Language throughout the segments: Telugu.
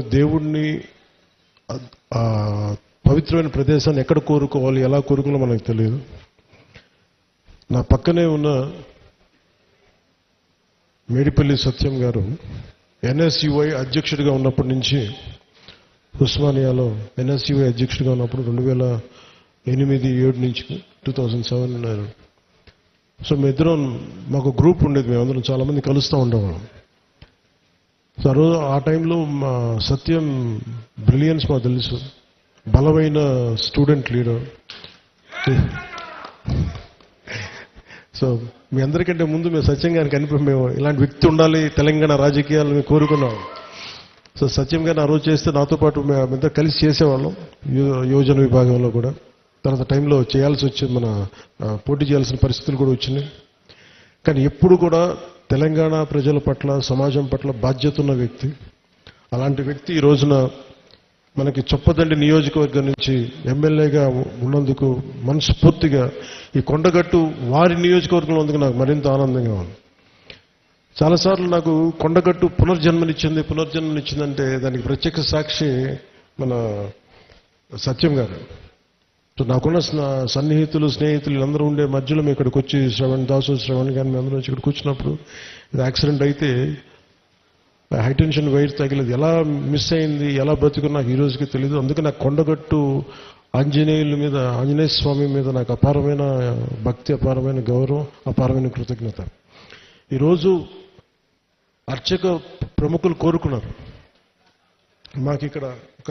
దేవుణ్ణి పవిత్రమైన ప్రదేశాన్ని ఎక్కడ కోరుకోవాలి ఎలా కోరుకోవాలో మనకు తెలియదు. నా పక్కనే ఉన్న మేడిపల్లి సత్యం గారు ఎన్ఎస్యుఐ అధ్యక్షుడిగా ఉన్నప్పటి నుంచి ఉస్మానియాలో ఎన్ఎస్యుఐ అధ్యక్షుడిగా ఉన్నప్పుడు రెండు వేల ఎనిమిది ఏడు నుంచి టూ థౌజండ్ సెవెన్ ఉన్నారు సో మీ ఇద్దరం మాకు గ్రూప్ ఉండేది మేమందరం చాలామంది కలుస్తూ ఉండేవాళ్ళం. ఆ రోజు ఆ టైంలో మా సత్యం బ్రిలియన్స్ మాకు తెలుసు. బలమైన స్టూడెంట్ లీడర్. సో మీ అందరికంటే ముందు మేము సత్యం గారిని కనిపి మేము ఇలాంటి వ్యక్తి ఉండాలి తెలంగాణ రాజకీయాలు మేము కోరుకున్నాం. సో సత్యం గారిని ఆ రోజు చేస్తే నాతో పాటు మేమంతా కలిసి చేసేవాళ్ళం యో- యోజన విభాగంలో కూడా. తర్వాత టైంలో చేయాల్సి వచ్చింది మన పోటీ చేయాల్సిన పరిస్థితులు కూడా వచ్చినాయి. కానీ ఎప్పుడు కూడా తెలంగాణ ప్రజల పట్ల సమాజం పట్ల బాధ్యత ఉన్న వ్యక్తి. అలాంటి వ్యక్తి ఈ రోజున మనకి చొప్పదండి నియోజకవర్గం నుంచి ఎమ్మెల్యేగా ఉన్నందుకు మనస్ఫూర్తిగా ఈ కొండగట్టు వారి నియోజకవర్గంలో ఉన్నందుకు నాకు మరింత ఆనందంగా ఉంది. చాలాసార్లు నాకు కొండగట్టు పునర్జన్మనిచ్చింది పునర్జన్మనిచ్చిందంటే దానికి ప్రత్యక్ష సాక్షి మన సత్యం గారు. సో నాకున్న సన్నిహితులు స్నేహితులు వీళ్ళందరూ ఉండే మధ్యలో మేము ఇక్కడికి వచ్చి శ్రవణ్ దాసు శ్రవణ్ గారిని మేము అందరం వచ్చి ఇక్కడికి వచ్చినప్పుడు ఇది యాక్సిడెంట్ అయితే హైటెన్షన్ వైర్ తగిలేదు. ఎలా మిస్ అయింది ఎలా బతుకున్నా నాకు ఈ రోజుకి తెలియదు అందుకే నాకు కొండగట్టు ఆంజనేయుల మీద ఆంజనేయ స్వామి మీద నాకు అపారమైన భక్తి అపారమైన గౌరవం అపారమైన కృతజ్ఞత. ఈరోజు అర్చక ప్రముఖులు కోరుకున్నారు. మాకు ఇక్కడ ఒక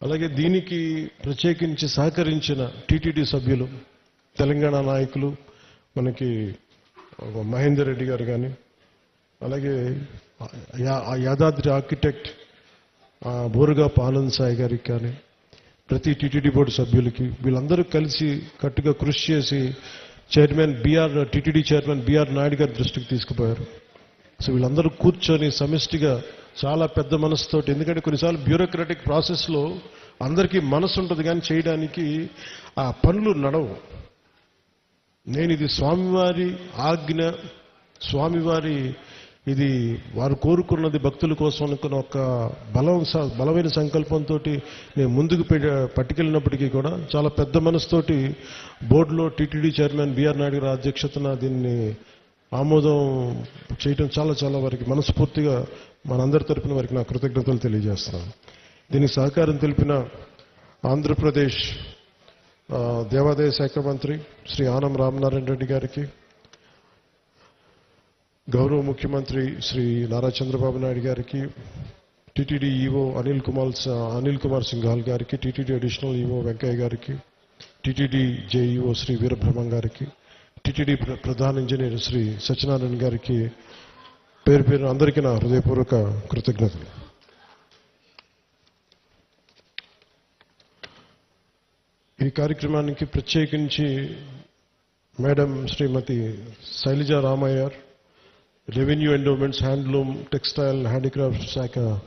అలాగే దీనికి ప్రత్యేకించి సహకరించిన టీటీడీ సభ్యులు తెలంగాణ నాయకులు మనకి మహేందర్ రెడ్డి గారు కానీ అలాగే ఆ యాదాద్రి ఆర్కిటెక్ట్ బోరుగా పాలన్ సాయి గారికి కానీ ప్రతి టీటీడీ బోర్డు సభ్యులకి వీళ్ళందరూ కలిసి కట్టుగా కృషి చేసి chairman BR TTD chairman BR Naidu గారి దృష్టికి తీసుకుపోయారు. సో వీళ్ళందరూ కూర్చొని సమిష్టిగా చాలా పెద్ద మనసుతోటి. ఎందుకంటే కొన్నిసార్లు బ్యూరోక్రాటిక్ ప్రాసెస్లో అందరికీ మనసు ఉంటుంది కానీ చేయడానికి ఆ పనులు నడవు. నేను ఇది స్వామివారి ఆజ్ఞ స్వామివారి ఇది వారు కోరుకున్నది భక్తుల కోసం అనుకున్న ఒక బలం స- బలమైన సంకల్పంతో నేను ముందుకు పట్టుకెళ్ళినప్పటికీ కూడా చాలా పెద్ద మనసుతోటి బోర్డులో టీటీడీ చైర్మన్ బీఆర్ నాయుడు గారి అధ్యక్షతన దీన్ని ఆమోదం చేయటం చాలా చాలా వారికి మనస్ఫూర్తిగా మనందరి తరపున వారికి నా కృతజ్ఞతలు తెలియజేస్తున్నాను. దీనికి సహకారం తెలిపిన ఆంధ్రప్రదేశ్ దేవాదాయ శాఖ మంత్రి శ్రీ ఆనం రామనారాయణ రెడ్డి గారికి గౌరవ ముఖ్యమంత్రి శ్రీ నారా చంద్రబాబు నాయుడు గారికి టిటిడి ఈవో అనిల్ కుమార్ అనిల్ కుమార్ సింఘాల్ గారికి టిటిడి అడిషనల్ ఈవో వెంకయ్య గారికి టిటిడి జేఈఓ శ్రీ వీరబ్రహ్మం గారికి టిటిడి ప్రధాన ఇంజనీర్ శ్రీ సత్యనారాయణ గారికి పేరు పేరు అందరికీ నా హృదయపూర్వక కృతజ్ఞతలు. ఈ కార్యక్రమానికి ప్రత్యేకించి madam Shrimati Sailaja Ramaiyer revenue endowments handloom textile handicraft శాఖ